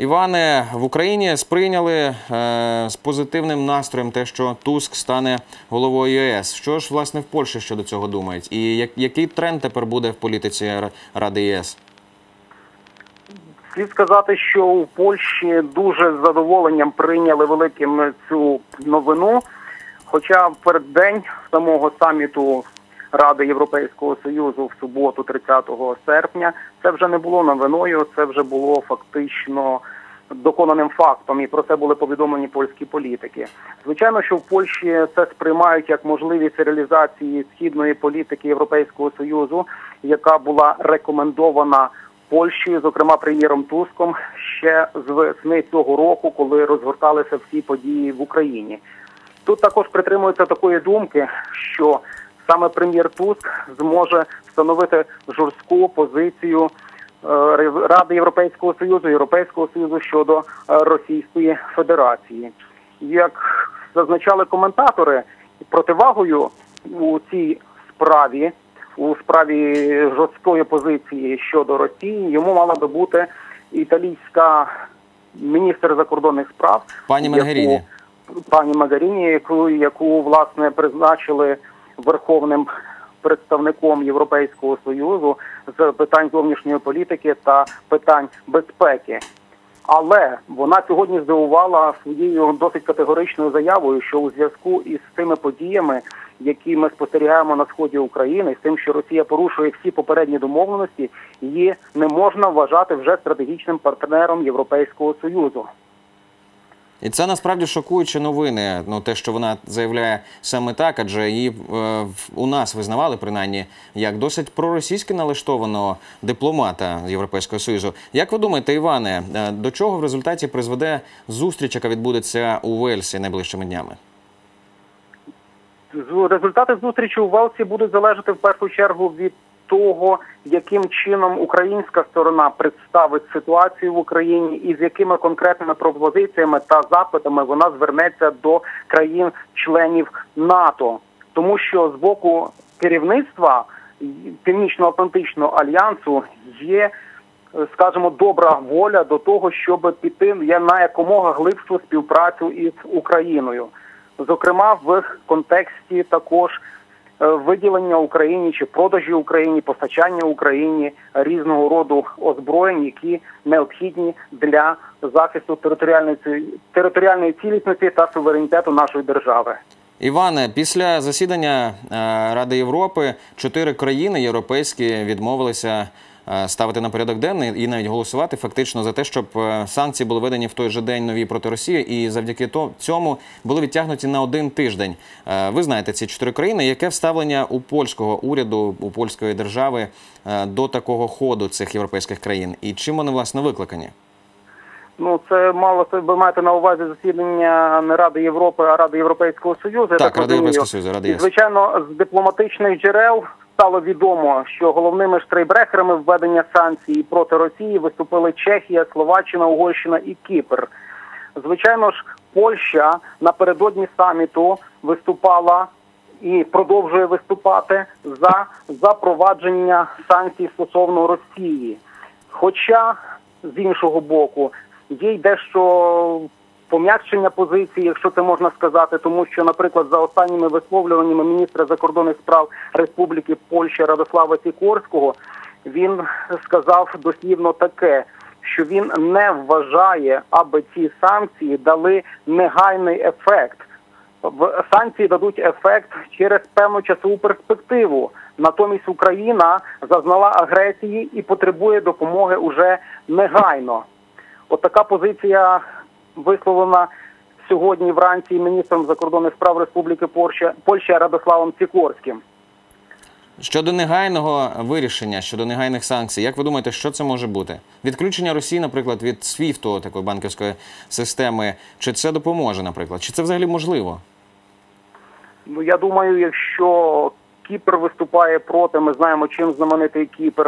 Іване, в Україні сприйняли е, з позитивним настроєм те, що Туск стане головою ЄС. Що ж власне в Польщі щодо цього думають? І як, який тренд тепер буде в політиці Ради ЄС? Слід сказати, що у Польщі дуже з задоволенням прийняли великим цю новину. Хоча в переддень самого саміту Ради Європейського Союзу в суботу, 30 серпня, це вже не було новиною, це вже було фактично доконаним фактом, і про це були повідомлені польські політики. Звичайно, що в Польщі це сприймають як можливість реалізації східної політики Європейського Союзу, яка була рекомендована Польщею, зокрема прем'єром Туском, ще з весни цього року, коли розгорталися всі події в Україні. Тут також притримуються такої думки, що саме прем'єр Туск зможе встановити жорстку позицію е, Ради Європейського Союзу, Європейського Союзу щодо е, Російської Федерації. Як зазначали коментатори, противагою у цій справі, у справі жорсткої позиції щодо Росії, йому мала би бути італійська міністр закордонних справ Пані Менгеріні. пані Магаріні, яку, яку власне призначили верховним представником Європейського союзу з питань зовнішньої політики та питань безпеки. Але вона сьогодні здивувала своєю досить категоричною заявою, що у зв'язку із тими подіями, які ми спостерігаємо на сході України, з тим, що Росія порушує всі попередні домовленості, її не можна вважати вже стратегічним партнером Європейського союзу. І це насправді шокуючі новини. Ну те, що вона заявляє саме так, адже її е, у нас визнавали принаймні як досить проросійськи налаштованого дипломата Європейського союзу. Як ви думаєте, Іване, е, до чого в результаті призведе зустріч, яка відбудеться у Вельсі найближчими днями? Результати зустрічі у Велсі будуть залежати в першу чергу від того, яким чином українська сторона представить ситуацію в Україні і з якими конкретними пропозиціями та запитами вона звернеться до країн-членів НАТО, тому що з боку керівництва Північно-Атлантичного альянсу є скажімо, добра воля до того, щоб піти на якомога глибшу співпрацю із Україною, зокрема в контексті також виділення Україні чи продажі Україні, постачання Україні різного роду озброєнь, які необхідні для захисту територіальної територіальної цілісності та суверенітету нашої держави. Іване, після засідання е, Ради Європи чотири країни європейські відмовилися е, ставити на порядок денний і навіть голосувати фактично за те, щоб е, санкції були введені в той же день нові проти Росії, і завдяки цьому були відтягнуті на один тиждень. Е, Ви знаєте ці чотири країни. Яке вставлення у польського уряду, у польської держави е, до такого ходу цих європейських країн, і чим вони власне викликані? Ну, це мало ви маєте на увазі засідання не Ради Європи, а Ради Європейського Союзу. Так, Ради. Європейського Союзу, Ради І, звичайно, з дипломатичних джерел стало відомо, що головними штрейбрехерами введення санкцій проти Росії виступили Чехія, Словаччина, Угорщина і Кіпр. Звичайно ж, Польща напередодні саміту виступала і продовжує виступати за запровадження санкцій стосовно Росії. Хоча з іншого боку є й дещо пом'якшення позиції, якщо це можна сказати, тому що, наприклад, за останніми висловлюваннями міністра закордонних справ Республіки Польща Радослава Сікорського, він сказав дослівно таке. Що він не вважає, аби ці санкції дали негайний ефект. Санкції дадуть ефект через певну часову перспективу. Натомість Україна зазнала агресії і потребує допомоги уже негайно. От така позиція висловлена сьогодні вранці міністром закордонних справ Республіки Польща Польща Радославом Сікорським. Щодо негайного вирішення, щодо негайних санкцій, як ви думаєте, що це може бути? Відключення Росії, наприклад, від SWIFT, такої банківської системи, чи це допоможе, наприклад? Чи це взагалі можливо? Ну я думаю, якщо Кіпр виступає проти, ми знаємо, чим знаменитий Кіпр.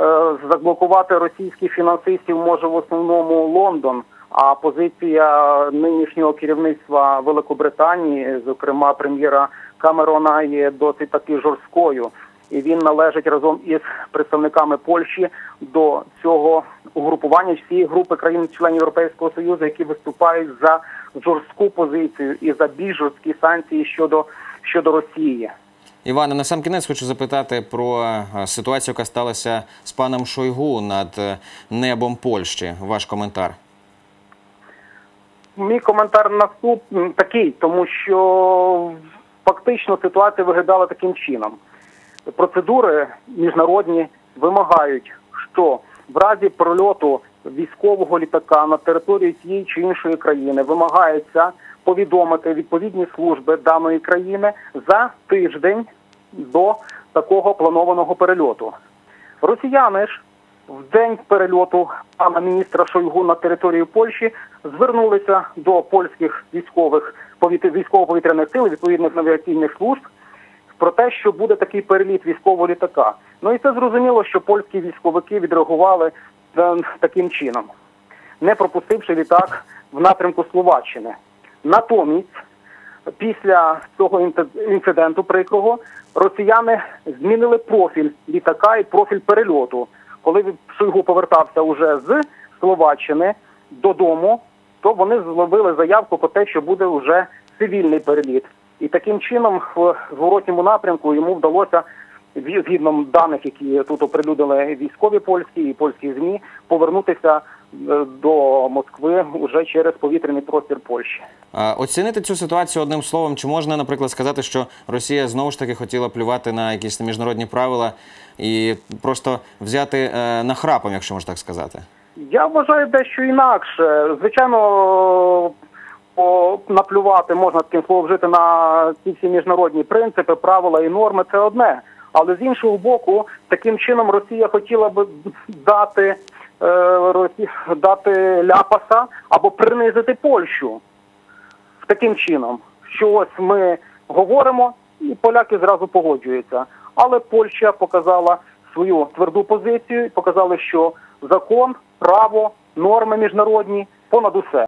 е, Заблокувати російських фінансистів може в основному Лондон. А позиція нинішнього керівництва Великобританії, зокрема прем'єра Камерона, є досить таки жорсткою. і він належить разом із представниками Польщі до цього угрупування всієї групи країн-членів Європейського Союзу, які виступають за жорстку позицію і за більш жорсткі санкції щодо, щодо Росії. Іване, на сам кінець хочу запитати про е, ситуацію, яка сталася з паном Шойгу над е, небом Польщі. Ваш коментар. Мій коментар наступний такий, тому що фактично ситуація виглядала таким чином. Процедури міжнародні вимагають, що в разі прольоту військового літака на території тієї чи іншої країни вимагається повідомити відповідні служби даної країни за тиждень до такого планованого перельоту. Росіяни ж в день перельоту пана міністра Шойгу на територію Польщі звернулися до польських військових повітря- військово-повітряних сил, відповідних навігаційних служб про те, що буде такий переліт військового літака. Ну і це зрозуміло, що польські військовики відреагували е, таким чином, не пропустивши літак в напрямку Словаччини. Натомість, після цього інциденту прикрого, росіяни змінили профіль літака і профіль перельоту. Коли Шойгу повертався уже з Словаччини додому, то вони зловили заявку про те, що буде вже цивільний переліт. І таким чином в зворотньому напрямку йому вдалося згідно даних, які тут оприлюдили військові польські і польські змі, повернутися до Москви вже через повітряний простір Польщі. А, Оцінити цю ситуацію одним словом, чи можна, наприклад, сказати, що Росія знову ж таки хотіла плювати на якісь міжнародні правила і просто взяти е, нахрапом, якщо можна так сказати? Я вважаю дещо інакше. Звичайно, по- наплювати можна таким словом вжити на ці всі міжнародні принципи, правила і норми це одне. Але з іншого боку, таким чином Росія хотіла би дати, е, дати ляпаса або принизити Польщу таким чином, що ось ми говоримо, і поляки зразу погоджуються. Але Польща показала свою тверду позицію показали, що закон, право, норми міжнародні понад усе.